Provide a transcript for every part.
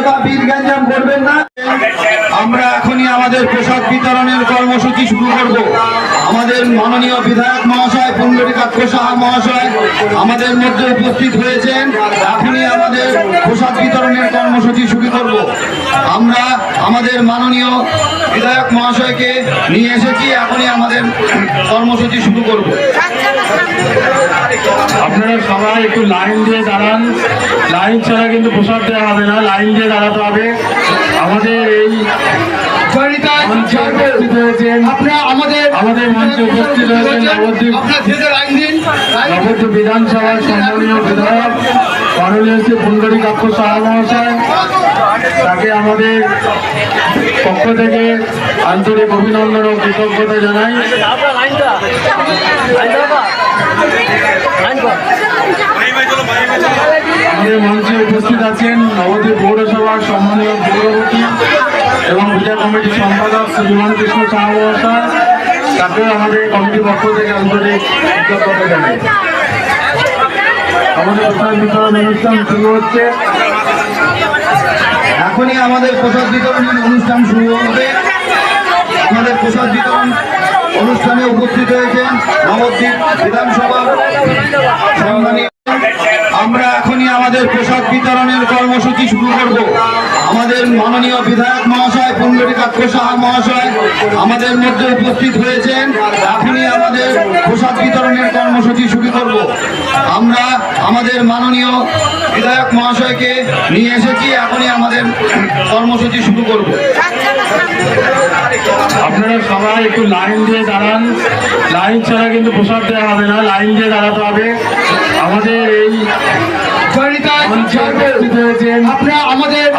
অযথা বীর গ্যাঞ্জাম করবেন না আমরা এখনই আমাদের পোশাক বিতরণের কর্মসূচি শুরু করব। আমাদের মাননীয় বিধায়ক মহাশয় পুণ্ডরীকাক্ষ সাহা মহাশয় আমাদের মধ্যে উপস্থিত হয়েছেন। এখনই আমাদের পোশাক বিতরণের কর্মসূচি শুরু করব। আমরা আমাদের মাননীয় বিধায়ক মহাশয়কে নিয়ে এসেছি, এখনই আমাদের কর্মসূচি শুরু করব। আপনারা সবাই একটু লাইন দিয়ে দাঁড়ান। লাইন ছাড়া কিন্তু প্রসাদ দেওয়া হবে না, লাইন দিয়ে দাঁড়াতে হবে। আমাদের এই আপনারা আমাদের আমাদের মঞ্চে উপস্থিত হয়েছেন নবদ্বীপ নবদ্বীপ বিধানসভার সম্মানীয় বিধায়ক মাননীয় শ্রী পুণ্ডরী কাক্ষ সাহা মহাশয় তাকে আমাদের পক্ষ থেকে আন্তরিক অভিনন্দন ও কৃতজ্ঞতা জানাই। আমাদের মঞ্চে উপস্থিত আছেন নবদ্বীপ পৌরসভার সম্মানীয় পৌরপতি এবং পূজা কমিটির সম্পাদক শ্রী বিমান কৃষ্ণ মহাশয় তাকেও আমাদের কমিটির পক্ষ থেকে আন্তরিক জানাই। আমাদের প্রধান বিতরণ অনুষ্ঠান শুরু হচ্ছে। এখনই আমাদের প্রসাদ বিতরণের অনুষ্ঠান শুরু হবে। আমাদের প্রসাদ বিতরণ অনুষ্ঠানে উপস্থিত হয়েছেন নবদ্বীপ বিধানসভা সম্মানীয় আমরা এখনই আমাদের প্রসাদ বিতরণের কর্মসূচি শুরু করব। আমাদের মাননীয় বিধায়ক মহাশয় পুণ্ডরীকাক্ষ সাহা মহাশয় আমাদের মধ্যে উপস্থিত হয়েছেন। এখনই আমাদের প্রসাদ বিতরণের কর্মসূচি শুরু করব। আমরা আমাদের মাননীয় বিধায়ক মহাশয়কে নিয়ে এসেছি, এখনই আমাদের কর্মসূচি শুরু করব। আপনারা সবাই একটু লাইন দিয়ে দাঁড়ান। লাইন ছাড়া কিন্তু প্রসাদ দেওয়া হবে না লাইন দিয়ে দাঁড়াতে হবে। আমাদের এই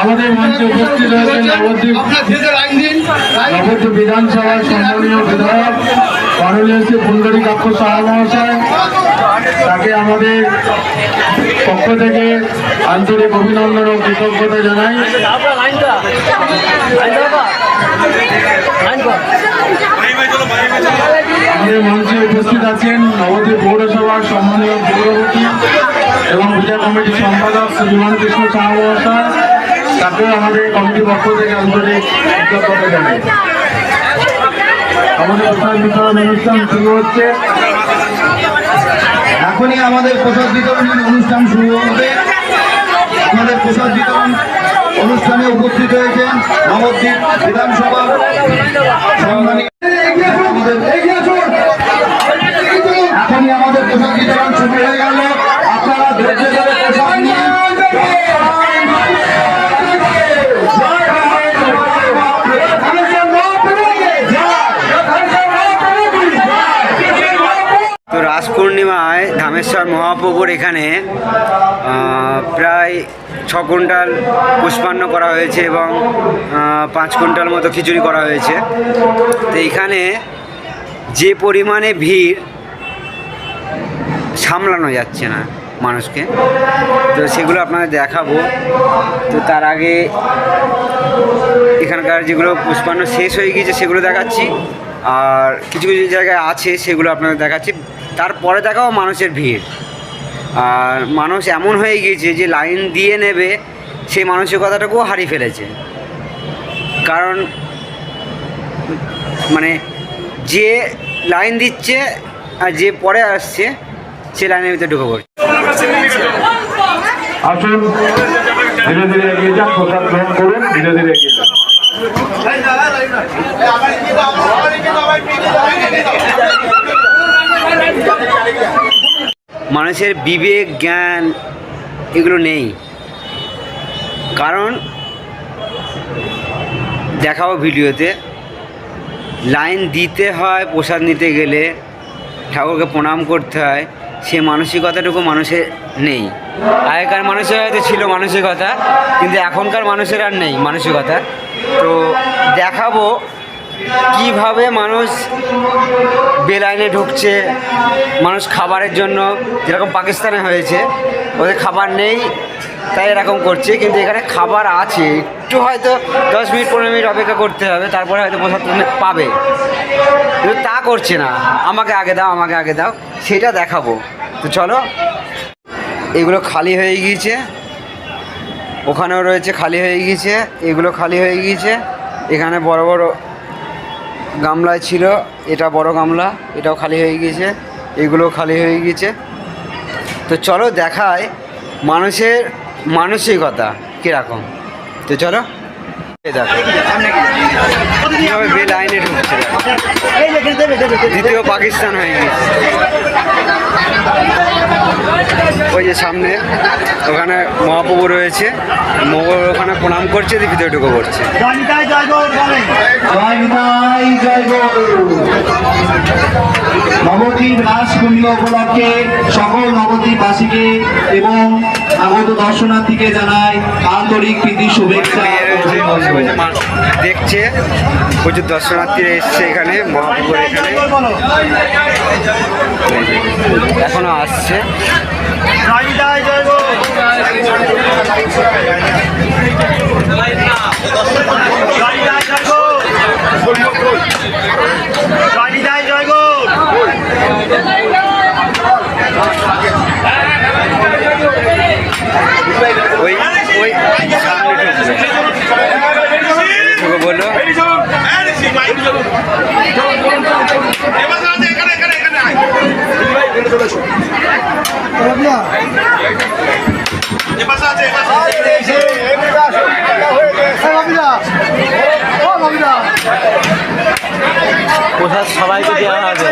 আমাদের মঞ্চে উপস্থিত হয়েছেন নবদ্বীপ নবদ্বীপ বিধানসভার সম্মানীয় বিধায়ক মাননীয় শ্রী পুণ্ডরী কাক্ষ সাহা মহাশয় তাকে আমাদের পক্ষ থেকে আন্তরিক অভিনন্দন ও কৃতজ্ঞতা জানাই। আমাদের মঞ্চে উপস্থিত আছেন নবদ্বীপ পৌরসভার সম্মানীয় পৌরপতি এবং পূজা কমিটির সম্পাদক শ্রী বিমান কৃষ্ণ সাহা মহাশয় আমাদের কমিটির পক্ষ থেকে আন্তরিক কৃতজ্ঞতা জানাই। আমাদের প্রধান বিতরণ অনুষ্ঠান শুরু হচ্ছে। এখনই আমাদের প্রসাদ বিতরণের অনুষ্ঠান শুরু হবে। আমাদের প্রসাদ বিতরণ অনুষ্ঠানে উপস্থিত হয়েছেন নবদ্বীপ বিধানসভা পূর্ণিমায় ধামেশ্বর মহাপ্রভুর এখানে প্রায় ছ কুইন্টাল পুষ্পান্ন করা হয়েছে এবং পাঁচ কুইন্টাল মতো খিচুড়ি করা হয়েছে। তো এখানে যে পরিমাণে ভিড় সামলানো যাচ্ছে না মানুষকে, তো সেগুলো আপনাদের দেখাবো। তো তার আগে এখানকার যেগুলো পুষ্পান্ন শেষ হয়ে গিয়েছে সেগুলো দেখাচ্ছি, আর কিছু কিছু জায়গায় আছে সেগুলো আপনাদের দেখাচ্ছি। তারপরে দেখাও মানুষের ভিড়। আর মানুষ এমন হয়ে গিয়েছে যে লাইন দিয়ে নেবে সেই মানুষের মানসিকতাটাকেও হারিয়ে ফেলেছে। কারণ মানে যে লাইন দিচ্ছে আর যে পরে আসছে সে লাইনের ভিতরে ঢুকে পড়ছে। আসুন ধীরে ধীরে এগিয়ে যান প্রসাদ গ্রহণ করুন ধীরে ধীরে এগিয়ে যান। মানুষের বিবেক, জ্ঞান এগুলো নেই। কারণ দেখাবো ভিডিওতে, লাইন দিতে হয়, প্রসাদ নিতে গেলে ঠাকুরকে প্রণাম করতে হয়, সে মানসিকতাটুকু মানুষের নেই। আগেকার মানুষের হয়তো ছিল মানসিকতা, কিন্তু এখনকার মানুষের আর নেই মানসিকতা। তো দেখাবো কীভাবে মানুষ বেলাইনে ঢুকছে, মানুষ খাবারের জন্য, যেরকম পাকিস্তানে হয়েছে, ওদের খাবার নেই, তাই এরকম করছে, কিন্তু এখানে খাবার আছে, একটু হয়তো দশ মিনিট, পনেরো মিনিট অপেক্ষা করতে হবে, তারপরে হয়তো প্রসাদ পাবে। কিন্তু তা করছে না, আমাকে আগে দাও, আমাকে আগে দাও, সেটা দেখাবো। তো চলো, এগুলো খালি হয়ে গিয়েছে, ওখানেও রয়েছে, খালি হয়ে গিয়েছে, এগুলো খালি হয়ে গিয়েছে, এখানে বড় বড় গামলায় ছিল এটা বড় গামলা এটাও খালি হয়ে গিয়েছে এগুলো খালি হয়ে গিয়েছে। তো চলো দেখায় মানুষের মানসিকতা কীরকম। তো চলো দেখো কীভাবে বেল আইনে ঢুকছে। দ্বিতীয় পাকিস্তান হয়ে গেছে ওই যে সামনে ওখানে মহাপ্রভু রয়েছে মহাপ্রভু ওখানে প্রণাম করছে দিয়ে ভিতরে ঢুকে পড়ছে। জয় নিতাই জয় গৌর নবদ্বীপ রাস পুণ্য উপলক্ষে সকল নবদ্বীপবাসীকে এবং আগত দর্শনার্থীকে জানাই আন্তরিক প্রীতি শুভেচ্ছা দেখছে প্রচুর দর্শনার্থীরা এসছে এখানে মহাপ্রভুর এখানে। এখনও আসছে। জয় নিতাই জয় গৌর ওই ওই সামনে ঢুকছে ঢুকে বলল প্রসাদ সবাইকে দেওয়া হবে।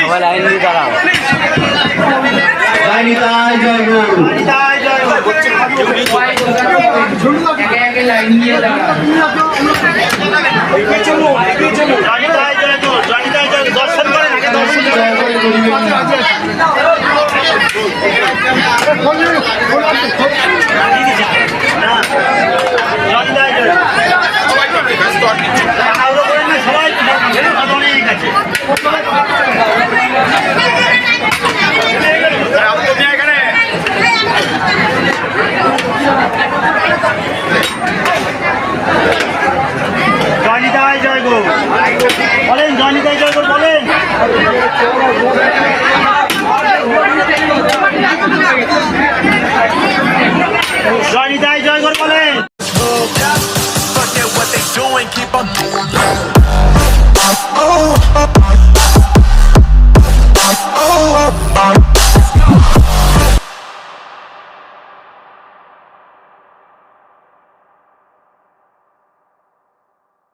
সবাই লাইন দিয়ে দাঁড়াও। জয় গৌর। দর্শন করেন আগে দর্শন করেন নিতাই জয় গো। বলেন জয় নিতাই জয় গো, বলেন। জয় নিতাই জয় গো বলেন Keep on